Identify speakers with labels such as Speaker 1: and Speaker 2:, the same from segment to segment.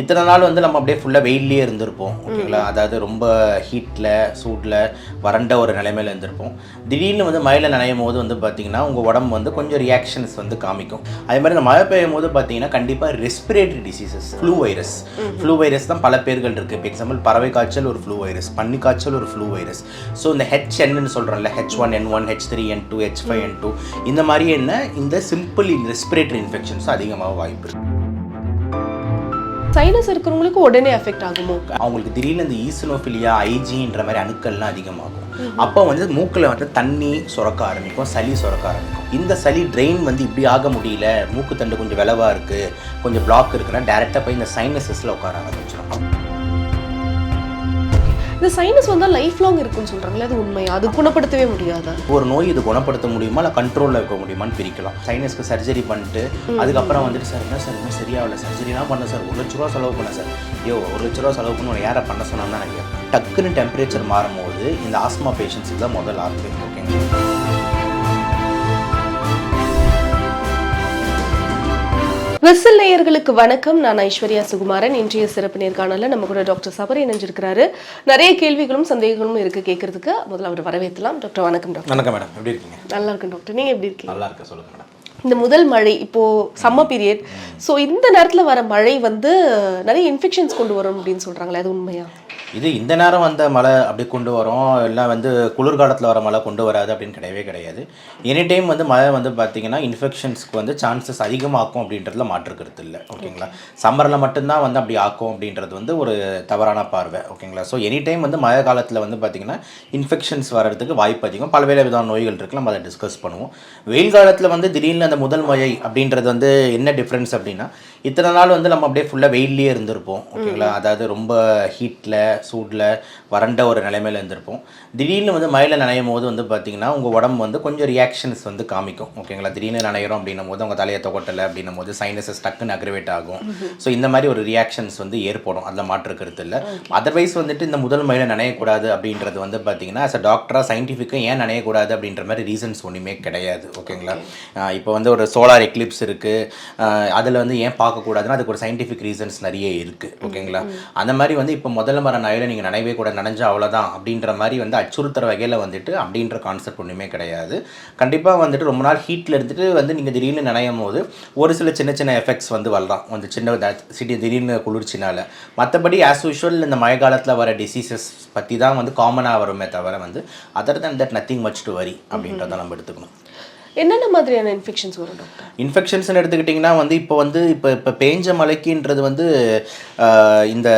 Speaker 1: இத்தனை நாள் வந்து நம்ம அப்படியே ஃபுல்லாக வெயில்லே இருந்திருப்போம் ஓகேங்களா? அதாவது ரொம்ப ஹீட்டில் சூட்டில் வறண்ட ஒரு நிலைமையில இருந்திருப்போம். திடீர்னு வந்து மழையில் நனையும் போது வந்து பார்த்தீங்கன்னா உங்கள் உடம்பு வந்து கொஞ்சம் ரியாக்ஷன்ஸ் வந்து காமிக்கும். அதே மாதிரி இந்த மழை பெய்யும் போது பார்த்தீங்கன்னா கண்டிப்பாக respiratory diseases flu virus flu virus தான் பல பேர்கள் இருக்குது இப்போ எக்ஸாம்பிள் பறவை காய்ச்சல் ஒரு ஃப்ளூ வைரஸ் பன்னி காய்ச்சல் ஒரு ஃப்ளூ வைரஸ் ஸோ இந்த ஹெச் என்னன்னு சொல்கிறோம்ல H one N one H three N two H five N two இந்த மாதிரி என்ன இந்த சிம்பிள் ரெஸ்பிரேட்டரி இன்ஃபெக்ஷன்ஸ் அதிகமாக வாய்ப்பு இருக்கு.
Speaker 2: சைனஸ் இருக்கிறவங்களுக்கு உடனே எஃபெக்ட் ஆகுமோ?
Speaker 1: அவங்களுக்கு திடீர்னு இந்த ஈசனோஃபிலியா ஐஜின்ற மாதிரி அணுக்கள்லாம் அதிகமாகும். அப்போ வந்து மூக்கில் வந்து தண்ணி சுரக்க ஆரம்பிக்கும் சளி சுரக்க ஆரம்பிக்கும். இந்த சளி ட்ரெயின் வந்து இப்படி ஆக முடியல மூக்கு தண்டு கொஞ்சம் விளவாக இருக்குது கொஞ்சம் பிளாக் இருக்குன்னா டேரெக்டாக போய் இந்த சைனஸஸில் உட்கார ஆரம்பிச்சிடும்
Speaker 2: இந்த சைனஸ் வந்தா லைஃப் லாங் இருக்குன்னு சொல்றாங்களே அது உண்மையா அது குணப்படுத்தவே முடியாதா?
Speaker 1: ஒரு நோய் இது குணப்படுத்த முடியுமா? இல்லை கண்ட்ரோலில் இருக்க முடியுமான்னு பிரிக்கலாம். சைனஸ்க்கு சர்ஜரி பண்ணிட்டு அதுக்கப்புறம் வந்துட்டு சார் என்ன சார்? இன்னும் சரியாகல சர்ஜரிலாம் பண்ண சார். ஒரு லட்ச ரூபா செலவு பண்ண சார். ஐயோ ஒரு லட்ச ரூபா செலவு பண்ணி யாரை பண்ண சொன்னான்னு நான் கேட்பேன். டக்குன்னு டெம்பரேச்சர் மாறும்போது இந்த ஆஸ்மா பேஷண்ட்ஸுக்கு தான் முதல் ஆர்பேட் ஓகேங்களா?
Speaker 2: வெசல் நேயர்களுக்கு வணக்கம். நான் ஐஸ்வர்யா சுகுமாரன். இன்றைய சிறப்பு நேர்காணல நம்ம கூட டாக்டர் சபரி இணைஞ்சிருக்கிறாரு. நிறைய கேள்விகளும் சந்தேகங்களும் இருக்கு கேட்கறதுக்கு முதல்ல அவர் வரவேற்றலாம் டாக்டர் வணக்கம் டாக்டர்.
Speaker 1: வணக்கம் மேடம். எப்படி இருக்கீங்க?
Speaker 2: நல்லா இருக்கும் டாக்டர். நீங்க எப்படி இருக்கீங்க?
Speaker 1: நல்லா இருக்க சொல்லுங்க மேடம்.
Speaker 2: இந்த முதல் மழை இப்போ சம்மர் பீரியட் ஸோ இந்த நேரத்துல வர மழை வந்து நிறைய இன்ஃபெக்ஷன்ஸ் கொண்டு வரும் அப்படின்னு சொல்றாங்களே அது உண்மையா?
Speaker 1: இது இந்த நேரம் வந்த மழை அப்படி கொண்டு வரோம். எல்லாம் வந்து குளிர்காலத்தில் வர மழை கொண்டு வராது அப்படின்னு கிடையவே கிடையாது. எனி டைம் வந்து மழை வந்து பார்த்தீங்கன்னா இன்ஃபெக்ஷன்ஸ்க்கு வந்து சான்சஸ் அதிகமாக்கும் அப்படின்றதுல மாற்றுக்கிறது இல்லை. ஓகேங்களா? சம்மரில் மட்டும்தான் வந்து அப்படி ஆக்கும் அப்படின்றது வந்து ஒரு தவறான பார்வை. ஓகேங்களா? ஸோ எனி டைம் வந்து மழை காலத்தில் வந்து பார்த்தீங்கன்னா இன்ஃபெக்ஷன்ஸ் வர்றதுக்கு வாய்ப்பு அதிகம். பல்வேறு விதமான நோய்கள் இருக்கு நம்ம அதை டிஸ்கஸ் பண்ணுவோம். வெயில் காலத்தில் வந்து திடீர்னு அந்த முதல் மழை அப்படின்றது வந்து என்ன டிஃப்ரென்ஸ் அப்படின்னா இத்தனை நாள் வந்து நம்ம அப்படியே ஃபுல்லாக வெயில்லே இருந்திருப்போம் ஓகேங்களா? அதாவது ரொம்ப ஹீட்டில் சூடில் வறண்ட ஒரு நிலைமையில இருந்திருப்போம். திடீர்னு வந்து மழையில் நனையும் போது வந்து பார்த்தீங்கன்னா உங்கள் உடம்பு வந்து கொஞ்சம் ரியாக்ஷன்ஸ் வந்து காமிக்கும் ஓகேங்களா? திடீர்னு நனைகிறோம் அப்படின்னும் போது உங்கள் தலையை தொகட்டலை அப்படின்னும் போது சைனஸஸ் டக்குன்னு அக்ரிவேட் ஆகும். ஸோ இந்த மாதிரி ஒரு ரியாக்ஷன்ஸ் வந்து ஏற்படும் அதில் மாற்று கருத்து இல்லை. அதர்வைஸ் வந்துட்டு இந்த முதல் மழையில் நனையக்கூடாது அப்படின்றது வந்து பார்த்தீங்கன்னா as a டாக்டராக சயின்டிஃபிக்காக ஏன் நனையக்கூடாது அப்படின்ற மாதிரி ரீசன்ஸ் ஒன்றுமே கிடையாது ஓகேங்களா? இப்போ வந்து ஒரு சோலார் எக்லிப்ஸ் இருக்குது அதில் வந்து ஏன் பார்க்கக்கூடாதுன்னா அதுக்கு ஒரு சயின்டிஃபிக் ரீசன்ஸ் நிறைய இருக்குது ஓகேங்களா? அந்த மாதிரி வந்து இப்போ முதல்ல மர நகையில் நீங்கள் நனைவே கூட நனைஞ்சா அவ்வளோதான் அப்படின்ற மாதிரி வந்து அச்சுறுத்துற வகையில் வந்துட்டு அப்படின்ற கான்செப்ட் ஒன்றுமே கிடையாது. கண்டிப்பாக வந்துட்டு ரொம்ப நாள் ஹீட்டில் இருந்துட்டு வந்து நீங்கள் திடீர்னு நனையும் போது ஒரு சில சின்ன சின்ன எஃபெக்ட்ஸ் வந்து வரலாம். வந்து சின்ன த- சிடி திடீர்னு குளிர்ச்சினால. மற்றபடி ஆஸ் யூஷுவல் இந்த மழை காலத்தில் வர டிசீசஸ் பற்றி தான் வந்து காமனாக வருமே தவிர வந்து other than that nothing much to worry அப்படின்றத நம்ம எடுத்துக்கணும்.
Speaker 2: என்னென்ன மாதிரியான இன்ஃபெக்ஷன்ஸ் வரும் டாக்டர்
Speaker 1: இன்ஃபெக்ஷன்ஸ்னு எடுத்துக்கிட்டிங்கன்னா வந்து இப்போ வந்து இப்போ இப்போ பேஞ்ச மலைக்குன்றது வந்து இந்த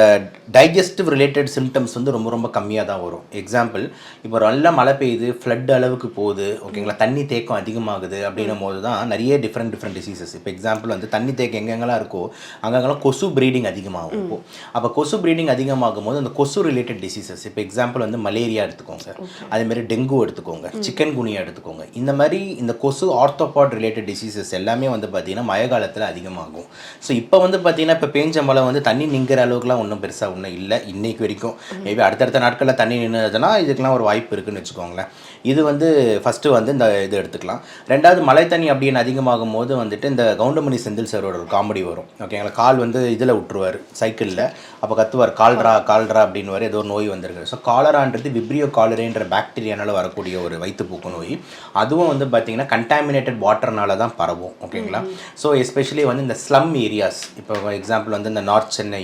Speaker 1: டைஜஸ்டிவ் ரிலேட்டட் சிம்டம்ஸ் வந்து ரொம்ப ரொம்ப கம்மியாக தான் வரும். எக்ஸாம்பிள் இப்போ நல்ல மழை பெய்யுது ஃப்ளட் அளவுக்கு போகுது ஓகேங்களா தண்ணி தேக்கம் அதிகமாகுது அப்படின்னும் போது தான் நிறைய டிஃப்ரெண்ட் டிஃப்ரெண்ட் டிசீசஸ் இப்போ எக்ஸாம்பிள் வந்து தண்ணி தேக்கம் எங்கெங்கெல்லாம் இருக்கோ அங்கங்கெல்லாம் கொசு ப்ரீடிங் அதிகமாகும் இப்போ. அப்போ கொசு ப்ரீடிங் அதிகமாகும் போது அந்த கொசு ரிலேட்டட் டிசீசஸ் இப்போ எக்ஸாம்பிள் வந்து மலேரியா எடுத்துக்கோங்க. அதேமாரி டெங்கு எடுத்துக்கோங்க சிக்கன் குனியா எடுத்துக்கோங்க. இந்த மாதிரி இந்த கொசு ஆர்த்தோபாட் ரிலேட்டட் டிசீசஸ் எல்லாமே வந்து பார்த்தீங்கன்னா மழை காலத்தில் அதிகமாகும். ஸோ இப்போ வந்து பார்த்தீங்கன்னா இப்போ பேஞ்ச மழை வந்து தண்ணி நிற்கிற அளவுக்குலாம் ஒன்றும் பெருசாக ஒன்றும் இல்லை இன்னைக்கு வரைக்கும். மேபி அடுத்தடுத்த நாட்களில் தண்ணி நின்றுதுன்னா இதுக்கெல்லாம் ஒரு வாய்ப்பு இருக்குன்னு வச்சுக்கோங்களேன். இது வந்து ஃபஸ்ட்டு வந்து இந்த இது எடுத்துக்கலாம். ரெண்டாவது மழை தண்ணி அப்படின்னு அதிகமாகும் போது வந்துட்டு இந்த கவுண்டமணி செந்தில் சாரோட ஒரு காமெடி வரும். ஓகேங்களா கால் வந்து இதில் விட்டுருவார் சைக்கிளில் அப்போ கத்துவார் கால்ரா கால்ரா அப்படின்னு ஏதோ ஒரு நோய் வந்திருக்கு ஸோ காலரான்றது விப்ரியோ காலரேன்ற பாக்டீரியானால வரக்கூடிய ஒரு வயிற்றுப்போக்கு நோய். அதுவும் வந்து பார்த்தீங்கன்னா கண்டாமினேட்டட் வாட்டர்னால தான் பரவும் ஓகேங்களா? ஸோ எஸ்பெஷலி வந்து இந்த ஸ்லம் ஏரியாஸ் இப்போ எக்ஸாம்பிள் வந்து இந்த நார்த் சென்னை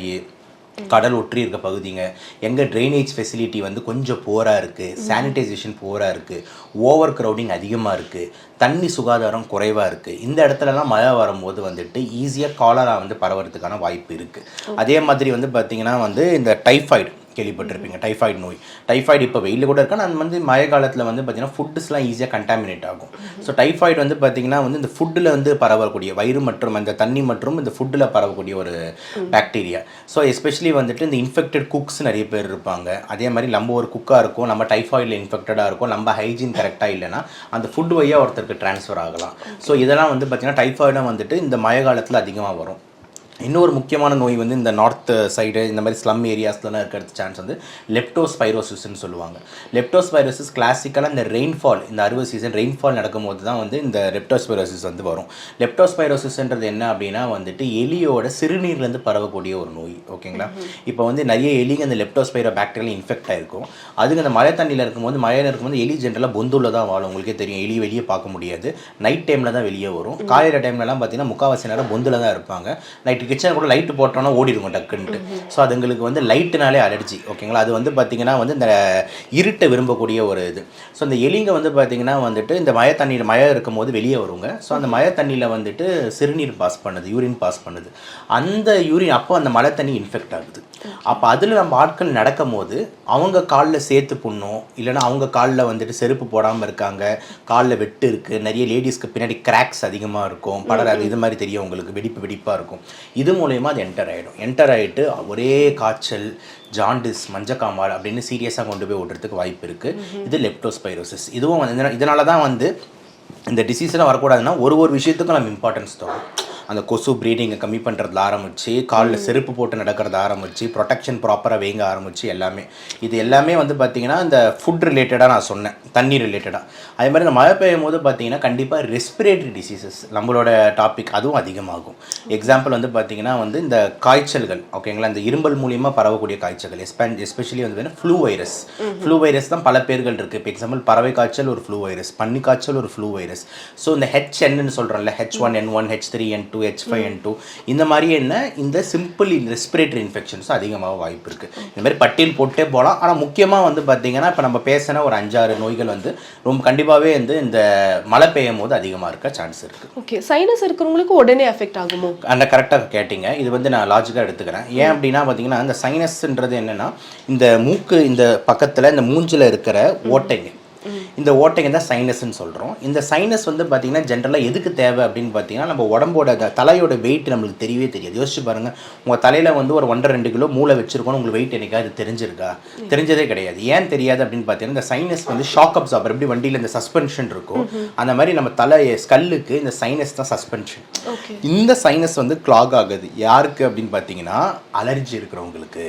Speaker 1: கடல் ஒற்றி இருக்க பகுதிங்க எங்கே ட்ரைனேஜ் ஃபெசிலிட்டி வந்து கொஞ்சம் போராக இருக்குது சானிடைசேஷன் போராக இருக்குது ஓவர் க்ரௌடிங் அதிகமாக இருக்குது தண்ணி சுகாதாரம் குறைவாக இருக்குது இந்த இடத்துலலாம் மழை வரும்போது வந்துட்டு ஈஸியாக காலரா வந்து பரவறதுக்கான வாய்ப்பு இருக்குது அதே மாதிரி வந்து பார்த்திங்கன்னா வந்து இந்த டைஃபாய்டு கேள்விப்பட்டிருப்பீங்க டைஃபாய்டு நோய். டைஃபாய்டு இப்போ வெயில் கூட இருக்கா நான் வந்து மழை காலத்தில் வந்து பார்த்தீங்கன்னா ஃபுட்ஸ்லாம் ஈஸியாக கண்டாமினேட் ஆகும். ஸோ டைஃபாய்டு வந்து பார்த்தீங்கன்னா வந்து இந்த ஃபுட்டில் வந்து பரவக்கூடிய வயிறு மற்றும் அந்த தண்ணி மற்றும் இந்த ஃபுட்டில் பரவக்கூடிய ஒரு பாக்டீரியா ஸோ எஸ்பெஷலி வந்துட்டு இந்த இன்ஃபெக்டட் குக்ஸ் நிறைய பேர் இருப்பாங்க. அதே மாதிரி நம்ம ஒரு குக்காக இருக்கும் நம்ம டைஃபாய்டில் இன்ஃபெக்டடாக இருக்கும் நம்ம ஹைஜீன் கரெக்டாக இல்லைனா அந்த ஃபுட் வழியாக ஒருத்தருக்கு ட்ரான்ஸ்ஃபர் ஆகலாம். ஸோ இதெல்லாம் வந்து பார்த்தீங்கன்னா டைஃபாய்டாக வந்துட்டு இந்த மழை காலத்தில் அதிகமாக வரும். இன்னொரு முக்கியமான நோய் வந்து இந்த நார்த் சைடு இந்த மாதிரி ஸ்லம் ஏரியாஸ்லாம் இருக்கிறது சான்ஸ் வந்து லெப்டோஸ்பைரோசிஸ்ன்னு சொல்லுவாங்க. லெப்டோஸ்பைரோசிஸ் கிளாசிக்கலாக இந்த ரெயின்ஃபால் இந்த அறுவை சீசன் ரெயின்ஃபால் நடக்கும்போது தான் வந்து இந்த லெப்டோஸ்பைரோசிஸ் வந்து வரும். லெப்டோஸ்பைரோசிஸ்ன்றது என்ன அப்படின்னா வந்துட்டு எலியோட சிறுநீர்லேருந்து பரவக்கூடிய ஒரு நோய் ஓகேங்களா? இப்போ வந்து நிறைய எலிங்க அந்த லெப்டோஸ்பைரோ பாக்டீரியல் இன்ஃபெக்ட் ஆயிருக்கும். அதுக்கு அந்த மழை தண்ணியில் இருக்கும்போது மழையில் இருக்கும்போது எலி ஜென்ரலாக பொந்துள்ள தான் வாழும். உங்களுக்கே தெரியும் எலி வெளியே பார்க்க முடியாது. நைட் டைமில் தான் வெளியே வரும். காலையில் டைம்லலாம் பார்த்தீங்கன்னா முக்கால்வாசி நேரம் பொந்துல தான் இருப்பாங்க. நைட்டு கிச்சன் கூட லைட்டு போட்டோன்னா ஓடிடுங்க டக்குன்ட்டு ஸோ அதுங்களுக்கு வந்து லைட்டுனாலே அலர்ஜி ஓகேங்களா அது வந்து பார்த்தீங்கன்னா வந்து இந்த இருட்டை விரும்பக்கூடிய ஒரு இது. ஸோ இந்த எலிங்க வந்து பார்த்திங்கன்னா வந்துட்டு இந்த மழை தண்ணியில் மழை இருக்கும் போது வெளியே வருங்க. ஸோ அந்த மழை தண்ணியில் வந்துட்டு சிறுநீர் பாஸ் பண்ணுது யூரின் பாஸ் பண்ணுது. அந்த யூரின் அப்போ அந்த மழை தண்ணி இன்ஃபெக்ட் ஆகுது. அப்போ அதில் நம்ம ஆட்கள் நடக்கும் போது அவங்க காலில் சேர்த்து புண்ணும் இல்லைன்னா அவங்க காலில் வந்துட்டு செருப்பு போடாமல் இருக்காங்க காலில் வெட்டு இருக்குது நிறைய லேடிஸ்க்கு பின்னாடி கிராக்ஸ் அதிகமாக இருக்கும் படராது இது மாதிரி தெரியும் உங்களுக்கு வெடிப்பு வெடிப்பாக இருக்கும். இது மூலயமா அது என்டர் ஆகிடும் என்டர் ஆகிட்டு ஒரே காய்ச்சல் ஜாண்டிஸ் மஞ்சக்காமால் அப்படின்னு சீரியஸாக கொண்டு போய் விடுறதுக்கு வாய்ப்பு இருக்குது இது லெப்டோஸ்பைரோசிஸ் இதுவும் வந்து இதனால தான் வந்து இந்த டிசீஸ்லாம் வரக்கூடாதுன்னா ஒரு ஒரு விஷயத்துக்கும் நம்ம இம்பார்ட்டன்ஸ் தரும். அந்த கொசு ப்ரீடிங்கை கம்மி பண்ணுறதுல ஆரம்பித்து காலில் செருப்பு போட்டு நடக்கிறத ஆரம்பித்து ப்ரொடெக்ஷன் ப்ராப்பராக வைங்க ஆரம்பித்து எல்லாமே. இது எல்லாமே வந்து பார்த்திங்கன்னா இந்த ஃபுட் ரிலேட்டடாக நான் சொன்னேன். தண்ணி ரிலேட்டடாக அதே மாதிரி இந்த மழை பெய்யும் போது பார்த்தீங்கன்னா கண்டிப்பாக ரெஸ்பிரேட்டரி டிசீசஸ் நம்மளோட டாபிக் அதுவும் அதிகமாகும். எக்ஸாம்பிள் வந்து பார்த்திங்கன்னா வந்து இந்த காய்ச்சல்கள் ஓகேங்களா இந்த இரும்பல் மூலியமாக பரவக்கூடிய காய்ச்சல்கள் எஸ்பென் எஸ்பெஷலி வந்து ஃப்ளூ வைரஸ் ஃப்ளூ வைரஸ் தான் பல பேர்கள் இருக்குது இப்போ எக்ஸாம்பிள் பறவை காய்ச்சல் ஒரு ஃப்ளூ வைரஸ் பன்னி காய்ச்சல் ஒரு ஃப்ளூ வைரஸ் ஸோ இந்த ஹெச்என்னு சொல்கிறோம்ல H one N one H three N two H five N two இந்த மாதிரி என்ன? இந்த சிம்பிள் ரெஸ்பிரேட்டரி இன்ஃபெக்ஷன்ஸ் அதிகமாக வாய்ப்பு இருக்குது இந்த மாதிரி பட்டியல் போட்டே போகலாம். ஆனால் முக்கியமாக வந்து பார்த்தீங்கன்னா இப்போ நம்ம பேசின ஒரு அஞ்சாறு நோய்கள் வந்து ரொம்ப கண்டிப்பாகவே வந்து இந்த மழை பெய்யும் போது அதிகமாக இருக்க சான்ஸ் இருக்குது
Speaker 2: ஓகே சைனஸ் இருக்கிறவங்களுக்கு உடனே அஃபெக்ட் ஆகுமோ?
Speaker 1: அந்த கரெக்டாக கேட்டிங்க. இது வந்து நான் லாஜிக்காக எடுத்துக்கிறேன். ஏன் அப்படின்னா பார்த்தீங்கன்னா இந்த சைனஸ்ன்றது என்னென்னா இந்த மூக்கு இந்த பக்கத்தில் இந்த மூஞ்சில் இருக்கிற ஓட்டைங்க. இந்த ஓட்டைங்க தான் சைனஸ்ன்னு சொல்கிறோம் இந்த சைனஸ் வந்து பார்த்தீங்கன்னா ஜென்ரலாக எதுக்கு தேவை அப்படின்னு பார்த்தீங்கன்னா நம்ம உடம்போட தலையோட வெயிட் நம்மளுக்கு தெரியவே தெரியாது. யோசிச்சு பாருங்கள் உங்கள் தலையில் வந்து ஒரு ஒன்றரை ரெண்டு கிலோ மூளை வச்சிருக்கோம் உங்களுக்கு வெயிட் என்னைக்காவது தெரிஞ்சிருக்கா? தெரிஞ்சதே கிடையாது. ஏன் தெரியாது அப்படின்னு பார்த்தீங்கன்னா இந்த சைனஸ் வந்து ஷாக் அப்சார்பர் எப்படி வண்டியில் இந்த சஸ்பென்ஷன் இருக்கும் அந்த மாதிரி நம்ம தலை ஸ்கல்லுக்கு இந்த சைனஸ் தான் சஸ்பென்ஷன் இந்த சைனஸ் வந்து கிளாக் ஆகுது. யாருக்கு அப்படின்னு பார்த்தீங்கன்னா அலர்ஜி இருக்கிறவங்களுக்கு.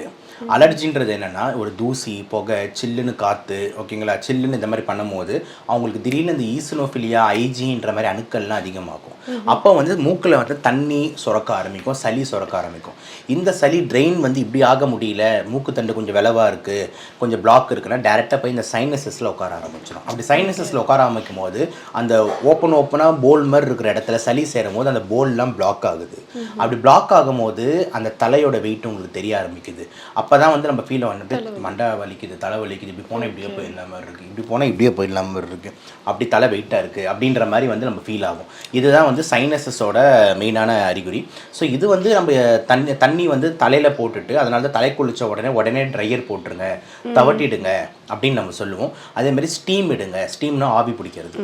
Speaker 1: அலர்ஜின்றது என்னன்னா ஒரு தூசி புகை சில்லுன்னு காற்று ஓகேங்களா? சில்லுன்னு இந்த மாதிரி பண்ணும்போது அவங்களுக்கு திடீர்னு இந்த ஈசனோஃபிலியா ஐஜின்ற மாதிரி அணுக்கள்லாம் அதிகமாகும். அப்போ வந்து மூக்கில் வந்து தண்ணி சுரக்க ஆரம்பிக்கும் சளி சுரக்க ஆரம்பிக்கும். இந்த சளி ட்ரெயின் வந்து இப்படி ஆக முடியல மூக்கு தண்டு கொஞ்சம் விளவாக இருக்குது கொஞ்சம் பிளாக் இருக்குன்னா டேரெக்டாக போய் இந்த சைனஸஸில் உட்கார ஆரம்பிச்சிடும் அப்படி சைனஸஸில் உட்கார ஆரம்பிக்கும் போது அந்த ஓப்பன் ஓப்பனாக போல் மாதிரி இருக்கிற இடத்துல சளி சேரும் போது அந்த போல்லாம் பிளாக் ஆகுது. அப்படி பிளாக் ஆகும்போது அந்த தலையோட வெயிட் உங்களுக்கு தெரிய ஆரம்பிக்குது. அப்போ தான் வந்து நம்ம ஃபீல் வந்துட்டு மண்டை வலிக்குது தலை வலிக்குது. இப்படி போனால் இப்படியே போயிடலாம் மாதிரி இருக்குது இப்படி போனால் இப்படியே போயிடலாம் மாதிரி இருக்குது அப்படி தலை வெயிட்டாக இருக்குது அப்படின்ற மாதிரி வந்து நம்ம ஃபீல் ஆகும். இதுதான் வந்து சைனஸஸோட மெயினான அறிகுறி. ஸோ இது வந்து நம்ம தண்ணி தண்ணி வந்து தலையில் போட்டுட்டு அதனால தான் தலை குளிச்ச உடனே உடனே ட்ரையர் போட்டுருங்க. தவட்டிடுங்க. அப்படின்னு நம்ம சொல்லுவோம். அதே மாதிரி ஸ்டீம் இடுங்க. ஸ்டீம்னா ஆவி பிடிக்கிறது.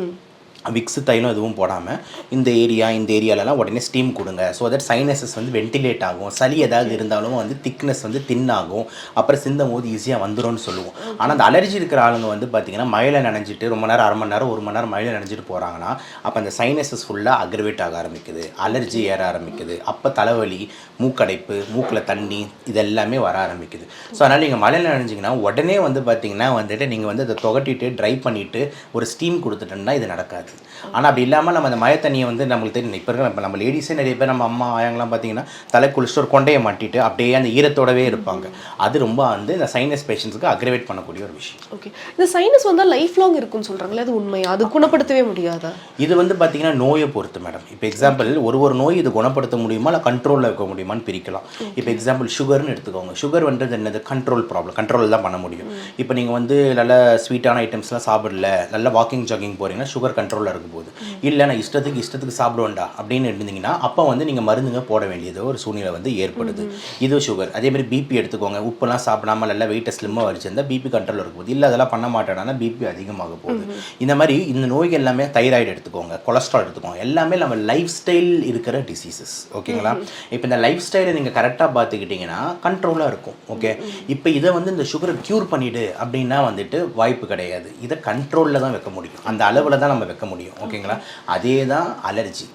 Speaker 1: விக்ஸு தைலம் எதுவும் போடாமல் இந்த ஏரியா இந்த ஏரியாலலாம் உடனே ஸ்டீம் கொடுங்க. ஸோ தட் சைனஸஸ் வந்து வென்டிலேட் ஆகும். சளி ஏதாவது இருந்தாலும் வந்து திக்னஸ் வந்து தின்னாகும் ஆகும். அப்புறம் சிந்தும் போது ஈஸியாக வந்துடும்னு சொல்லுவோம். ஆனால் அந்த அலர்ஜி இருக்கிற ஆளுங்க வந்து பார்த்திங்கன்னா மழையில் நனைஞ்சிட்டு ரொம்ப நேரம் அரை மணி நேரம் ஒரு மணி நேரம் மழையில் நனைஞ்சிட்டு போகிறாங்கன்னா அப்போ அந்த சைனஸஸ் ஃபுல்லாக அக்ரவேட் ஆக ஆரம்பிக்குது. அலர்ஜி ஏற ஆரம்பிக்குது. அப்போ தலைவலி மூக்கடைப்பு மூக்கில் தண்ணி இது எல்லாமே வர ஆரம்பிக்குது. ஸோ அதனால் நீங்கள் மழையில் நனைஞ்சிங்கன்னா உடனே வந்து பார்த்தீங்கன்னா வந்துட்டு நீங்கள் வந்து அதை தொகட்டிட்டு ட்ரை பண்ணிவிட்டு ஒரு ஸ்டீம் கொடுத்துட்டோம்னா இது நடக்காது. ஆனால் அப்படி இல்லாமல் நம்ம அந்த மழை தண்ணியை வந்து நம்மளுக்கு தெரியும். இப்போ இருக்கிற நம்ம லேடிஸே நிறைய பேர் நம்ம அம்மா ஆயங்களாம் பார்த்தீங்கன்னா தலை குளிச்சுட்டு ஒரு கொண்டையை மாட்டிட்டு அப்படியே அந்த ஈரத்தோடவே இருப்பாங்க. அது ரொம்ப வந்து இந்த சைனஸ் பேஷண்ட்ஸ்க்கு அக்ரிவேட் பண்ணக்கூடிய ஒரு விஷயம்.
Speaker 2: ஓகே இந்த சைனஸ் வந்தா லைஃப் லாங் இருக்கும்னு சொல்றாங்களே அது உண்மையா? அது குணப்படுத்தவே முடியாதா?
Speaker 1: இது வந்து பார்த்தீங்கன்னா நோயை பொறுத்து மேடம் இப்போ எக்ஸாம்பிள் ஒரு ஒரு நோய் இது குணப்படுத்த முடியுமா இல்லை கண்ட்ரோலில் வைக்க முடியுமான்னு பிரிக்கலாம். இப்போ எக்ஸாம்பிள் சுகர்னு எடுத்துக்கோங்க. சுகர் வந்து என்னது? கண்ட்ரோல் ப்ராப்ளம் கண்ட்ரோல் தான் பண்ண முடியும். இப்போ நீங்கள் வந்து நல்ல ஸ்வீட்டான ஐட்டம்ஸ்லாம் சாப்பிடல நல்ல வாக்கிங் ஜாகிங் போகிறீங்கன்னா சுகர் கண்ட்ரோலில் இருக்க போகுது. இல்லை நான் இஷ்டத்துக்கு இஷ்டத்துக்கு சாப்பிடுவேன்டா அப்படின்னு இருந்தீங்கன்னா அப்போ வந்து நீங்கள் மருந்துங்க போட வேண்டியது ஒரு சூழ்நிலை வந்து ஏற்படுது. இது சுகர் அதே மாதிரி பிபி எடுத்துக்கோங்க. உப்புலாம் சாப்பிடாம நல்லா வெயிட்டை ஸ்லிம்மாக வச்சிருந்தா பிபி கண்ட்ரோல் இருக்கும் போது இல்லை அதெல்லாம் பண்ண மாட்டேன்னா பிபி அதிகமாக போகுது. இந்த மாதிரி இந்த நோய்கள் எல்லாமே தைராய்டு எடுத்துக்கோங்க. கொலஸ்ட்ரால் எடுத்துக்கோங்க. எல்லாமே நம்ம லைஃப் ஸ்டைல் இருக்கிற டிசீசஸ் ஓகேங்களா? இப்போ இந்த லைஃப் ஸ்டைலை நீங்கள் கரெக்டாக பார்த்துக்கிட்டிங்கன்னா கண்ட்ரோலாக இருக்கும். ஓகே? இப்போ இதை வந்து இந்த சுகரை க்யூர் பண்ணிடு அப்படின்னா வந்துட்டு வாய்ப்பு கிடையாது. இதை கண்ட்ரோலில் தான் வைக்க முடியும். அந்த அளவில் தான் நம்ம வைக்க முடியும் ஓகேங்களா அதே தான் அலர்ஜி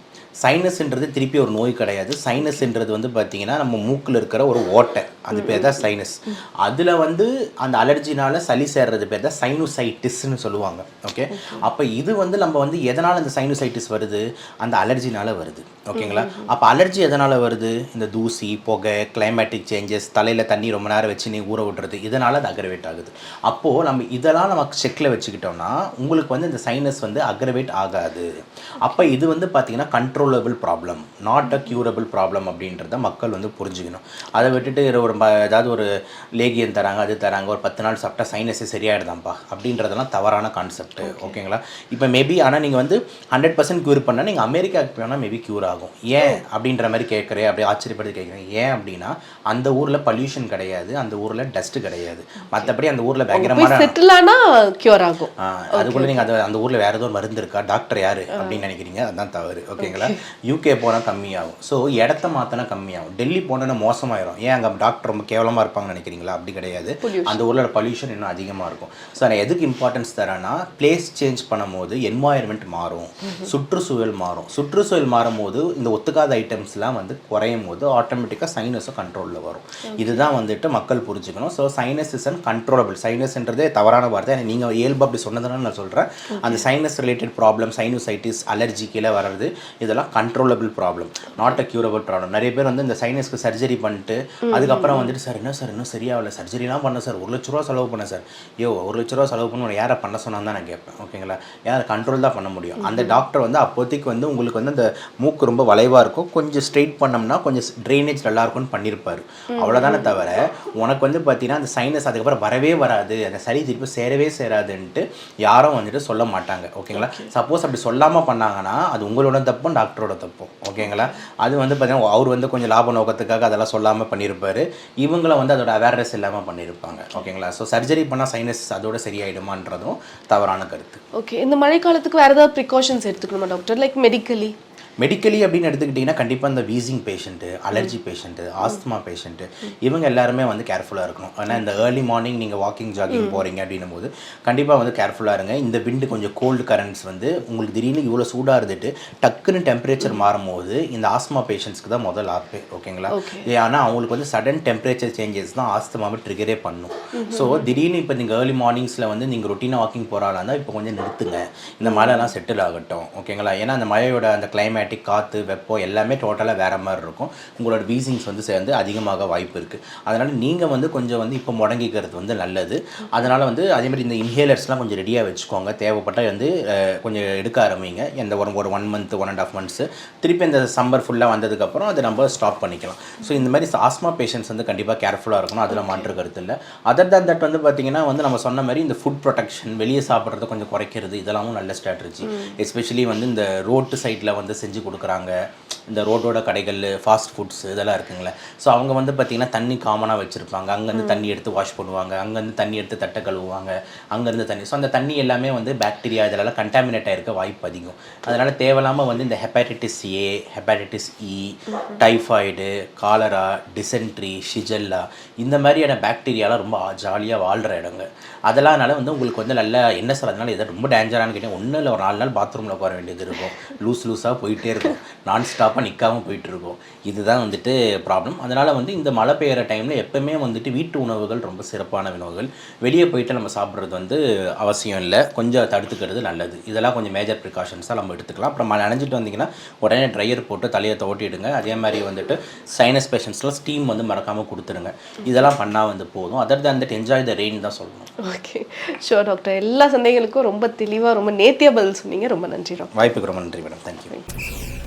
Speaker 1: சைனஸ்ன்றது திருப்பி ஒரு நோய் கிடையாது. சைனஸ்ன்றது வந்து பார்த்தீங்கன்னா நம்ம மூக்கில் இருக்கிற ஒரு ஓட்டை. அது பேர் தான் சைனஸ் அதில் வந்து அந்த அலர்ஜினால சளி சேர்றது பேர் தான் சைனுசைட்டிஸ்னு சொல்லுவாங்க. ஓகே. அப்போ இது வந்து நம்ம வந்து எதனால் அந்த சைனுசைட்டிஸ் வருது? அந்த அலர்ஜினால வருது. ஓகேங்களா? அப்போ அலர்ஜி எதனால் வருது? இந்த தூசி புகை கிளைமேட்டிக் சேஞ்சஸ் தலையில் தண்ணி ரொம்ப நேரம் வச்சு நீ ஊற விடுறது இதனால் அது அக்ரவேட் ஆகுது. அப்போது நம்ம இதெல்லாம் நம்ம செக்கில் வச்சுக்கிட்டோம்னா உங்களுக்கு வந்து இந்த சைனஸ் வந்து அக்ரவேட் ஆகாது. அப்போ இது வந்து பார்த்தீங்கன்னா controllable problem not a curable problem அப்படின்றத மக்கள் வந்து புரிஞ்சுக்கணும். அதை விட்டுட்டு ஒரு ஏதாவது ஒரு லேகியம் தராங்க அது தராங்க ஒரு பத்து நாள் சாப்பிட்டா சைனஸே சரியாயிடுதாம்ப்பா அப்படின்றதெல்லாம் தவறான கான்செப்ட் ஓகேங்களா இப்போ மேபி ஆனால் நீங்கள் வந்து ஹண்ட்ரட் பர்சன்ட் க்யூர் பண்ணால் நீங்கள் அமெரிக்காவுக்கு போனால் மேபி க்யூர் ஆகும். ஏன் அப்படின்ற மாதிரி கேட்குறேன் அப்படி ஆச்சரியப்பட்டு கேட்குறேன் ஏன் அப்படின்னா அந்த ஊரில் பல்யூஷன் கிடையாது அந்த ஊரில் டஸ்ட் கிடையாது. மற்றபடி அந்த ஊரில்
Speaker 2: போய்
Speaker 1: பயங்கரமான
Speaker 2: செட்டில் ஆனா கியூர் ஆகும்.
Speaker 1: அதுக்குள்ள நீங்கள் அது அந்த ஊரில் வேற ஏதோ மருந்து இருக்கா டாக்டர் யாரு அப்படின்னு நினைக்கிறீங்க அதுதான் தவறு ஓகேங்களா யூகே போனால் கம்மியாகும். ஸோ இடத்த மாற்றினா கம்மியாகும். டெல்லி போனோன்னா மோசமாயிரும். ஏன் அங்கே டாக்டர் ரொம்ப கேவலமாக இருப்பாங்கன்னு நினைக்கிறீங்களா? அப்படி கிடையாது. அந்த ஊரில் பொல்யூஷன் இன்னும் அதிகமாக இருக்கும். ஸோ நான் எதுக்கு இம்பார்ட்டன்ஸ் தரேன்னா பிளேஸ் சேஞ்ச் பண்ணும்போது என்வாயர்மெண்ட் மாறும். சுற்றுச்சூழல் மாறும். சுற்றுச்சூழல் மாறும்போது இந்த ஒத்துக்காத ஐட்டம்ஸ்லாம் வந்து குறையும் போது ஆட்டோமேட்டிக்காக சைனஸும் கண்ட்ரோலில் வரும். இதுதான் வந்துட்டு மக்கள் புரிஞ்சுக்கணும். So sinus is and controllable சைனஸ்ன்றதே தவறான வார்த்தை. நீங்கள் இயல்பு அப்படி சொன்னதுனால நான் சொல்கிறேன் அந்த sinus related problem sinusitis allergy கீழே வர்றது இதெல்லாம் controllable problem not a curable problem நிறைய பேர் வந்து இந்த சைனஸ்க்கு சர்ஜரி பண்ணிட்டு அதுக்கப்புறம் வந்துட்டு சார் என்ன சார் இன்னும் சரியாகல சர்ஜரிலாம் பண்ண சார். ஒரு லட்ச ரூபா செலவு பண்ண சார். ஐயோ ஒரு லட்ச ரூபா செலவு பண்ண யாரை பண்ண சொன்னான்னு தான் நான் கேட்பேன். ஓகேங்களா? யாரை கண்ட்ரோல் தான் பண்ண முடியும்? அந்த டாக்டர் வந்து அப்போதைக்கு வந்து உங்களுக்கு வந்து அந்த மூக்கு ரொம்ப வளைவாக இருக்கும். கொஞ்சம் ஸ்ட்ரெயிட் பண்ணோம்னா கொஞ்சம் ட்ரைனேஜ் நல்லா இருக்கும்னு பண்ணியிருப்பாரு அவ்வளோதானே தவிர உனக்கு வந்து பார்த்தீங்கன்னா அந்த சைனஸ் அதுக்கப்புறம் வரவே வராது. அந்த சளி திருப்பி சேரவே சேராதுன்ட்டு யாரும் வந்துட்டு சொல்ல மாட்டாங்க. ஓகேங்களா? சப்போஸ் அப்படி சொல்லாமல் பண்ணாங்கன்னா அது உங்களோட தப்பும் டாக்டரோட தப்பும் ஓகேங்களா? அது வந்து பார்த்தீங்கன்னா அவர் வந்து கொஞ்சம் லாப நோக்கத்துக்காக அதெல்லாம் சொல்லாமல் பண்ணியிருப்பார் இவங்கள வந்து அதோட அவேர்னஸ் இல்லாமல் பண்ணியிருப்பாங்க ஓகேங்களா? ஸோ சர்ஜரி பண்ணால் சைனஸ் அதோட சரியாயிடுமான்றதும் தவறான கருத்து.
Speaker 2: ஓகே இந்த மழைக்காலத்துக்கு வேறு ஏதாவது ப்ரிகாஷன்ஸ் எடுத்துக்கணுமா டாக்டர் லைக் மெடிக்கலி
Speaker 1: மெடிக்கலி அப்படின்னு எடுத்துக்கிட்டிங்கன்னா கண்டிப்பாக இந்த wheezing patient allergy patient asthma patient இவங்க எல்லாருமே வந்து கேர்ஃபுல்லாக இருக்கணும். ஏன்னா இந்த ஏர்லி மார்னிங் நீங்கள் வாக்கிங் ஜாகிங் போகிறீங்க அப்படின்னும் போது கண்டிப்பாக வந்து கேர்ஃபுல்லாக இருங்க. இந்த விண்டு கொஞ்சம் கோல்டு கரண்ட்ஸ் வந்து உங்களுக்கு திடீர்னு இவ்வளோ சூடாக இருந்துட்டு டக்குன்னு டெம்பரேச்சர் மாறும்போது இந்த ஆஸ்துமா பேஷண்ட்ஸ்க்கு தான் முதல் ஆப்பு ஓகேங்களா? ஆனால் அவங்களுக்கு வந்து சடன் டெம்பரேச்சர் சேஞ்சஸ் தான் ஆஸ்துமாவை ட்ரிகரே பண்ணும். ஸோ திடீர்னு இப்போ நீங்கள் ஏர்லி மார்னிங்ஸில் வந்து நீங்கள் ரொட்டீனாக வாக்கிங் இருந்தால் இப்போ கொஞ்சம் நிறுத்துங்க. இந்த மழைலாம் செட்டில் ஆகட்டும் ஓகேங்களா? ஏன்னா அந்த மழையோட அந்த கிளைமேட்டிக் காற்று வெப்பம் எல்லாமே டோட்டலாக வேறு மாதிரி இருக்கும். உங்களோட வீசிங்ஸ் வந்து சேர்ந்து அதிகமாக வாய்ப்பு இருக்குது அதனால் நீங்கள் வந்து கொஞ்சம் வந்து இப்போ முடங்கிக்கிறது வந்து நல்லது. அதனால் வந்து அதே மாதிரி இந்த இன்ஹேலர்ஸ்லாம் கொஞ்சம் ரெடியாக வச்சுக்கோங்க. தேவைப்பட்டால் வந்து கொஞ்சம் எடுக்க ஆரம்பிங்க. எந்த ஒரு ஒரு one month one and half months திருப்பி இந்த சம்மர் ஃபுல்லாக வந்ததுக்கப்புறம் அதை நம்ம ஸ்டாப் பண்ணிக்கலாம். ஸோ இந்த மாதிரி ஆஸ்மா பேஷண்ட்ஸ் வந்து கண்டிப்பாக கேர்ஃபுல்லாக இருக்கணும். அதில் மாற்று கருத்து இல்லை. அதர் than தட் வந்து பார்த்தீங்கன்னா வந்து நம்ம சொன்ன மாதிரி இந்த ஃபுட் ப்ரொடெக்ஷன் வெளியே சாப்பிட்றத கொஞ்சம் குறைக்கிறது இதெல்லாமும் நல்ல ஸ்ட்ராட்டஜி எஸ்பெஷலி வந்து இந்த ரோட்டு சைடில் வந்து செஞ்சு கொடுக்குறாங்க. இந்த ரோட்டோட கடைகள் ஃபாஸ்ட் ஃபுட்ஸ் இதெல்லாம் இருக்குங்களே. ஸோ அவங்க வந்து பார்த்திங்கன்னா தண்ணி காமனாக வச்சுருப்பாங்க. அங்கேருந்து தண்ணி எடுத்து வாஷ் பண்ணுவாங்க. அங்கேருந்து தண்ணி எடுத்து தட்டை கழுவுவாங்க. அங்கேருந்து தண்ணி. ஸோ அந்த தண்ணி எல்லாமே வந்து பாக்டீரியா இதெல்லாம் கண்டாமினேட் ஆகிருக்க வாய்ப்பு அதிகம். அதனால் தேவையில்லாமல் வந்து இந்த hepatitis A hepatitis E typhoid cholera dysentery shigella இந்த மாதிரியான பாக்டீரியாலாம் ரொம்ப ஜாலியாக வாழ்கிற இடங்க. அதெல்லாம்னால வந்து உங்களுக்கு வந்து நல்ல என்ன சார் அதனால எதாவது ரொம்ப டேஞ்சரானு கேட்டீங்க ஒன்றும் இல்லை ஒரு நாலு நாள் பாத்ரூமில் உட்கார வேண்டியது இருக்கும். லூஸ் லூஸாக போயிட்டே போயிட்டே இருக்கும். நான் ஸ்டாப்பாக நிற்காமல் போயிட்டு இருக்கும். இதுதான் வந்துட்டு ப்ராப்ளம் அதனால் வந்து இந்த மழை பெய்கிற டைமில் எப்பவுமே வந்துட்டு வீட்டு உணவுகள் ரொம்ப சிறப்பான உணவுகள். வெளியே போயிட்டு நம்ம சாப்பிட்றது வந்து அவசியம் இல்லை. கொஞ்சம் தடுத்துக்கிறது நல்லது. இதெல்லாம் கொஞ்சம் மேஜர் ப்ரிகாஷன்ஸாக நம்ம எடுத்துக்கலாம். அப்புறம் மழை நனைஞ்சிட்டு வந்தீங்கன்னா உடனே ட்ரையர் போட்டு தலையை தோட்டிடுங்க. அதே மாதிரி வந்துட்டு சைனஸ் பேஷண்ட்ஸ்லாம் ஸ்டீம் வந்து மறக்காமல் கொடுத்துருங்க. இதெல்லாம் பண்ணால் வந்து போதும். Other than that enjoy the rain தான் சொல்லணும்.
Speaker 2: ஓகே ஷோர் டாக்டர் எல்லா சந்தேகங்களுக்கும் ரொம்ப தெளிவாக ரொம்ப நேர்த்தியாக பதில் சொன்னீங்க. ரொம்ப நன்றி டாக்டர்
Speaker 1: வாய்ப்புக்கு ரொம்ப நன்றி மேடம் தேங்க்யூ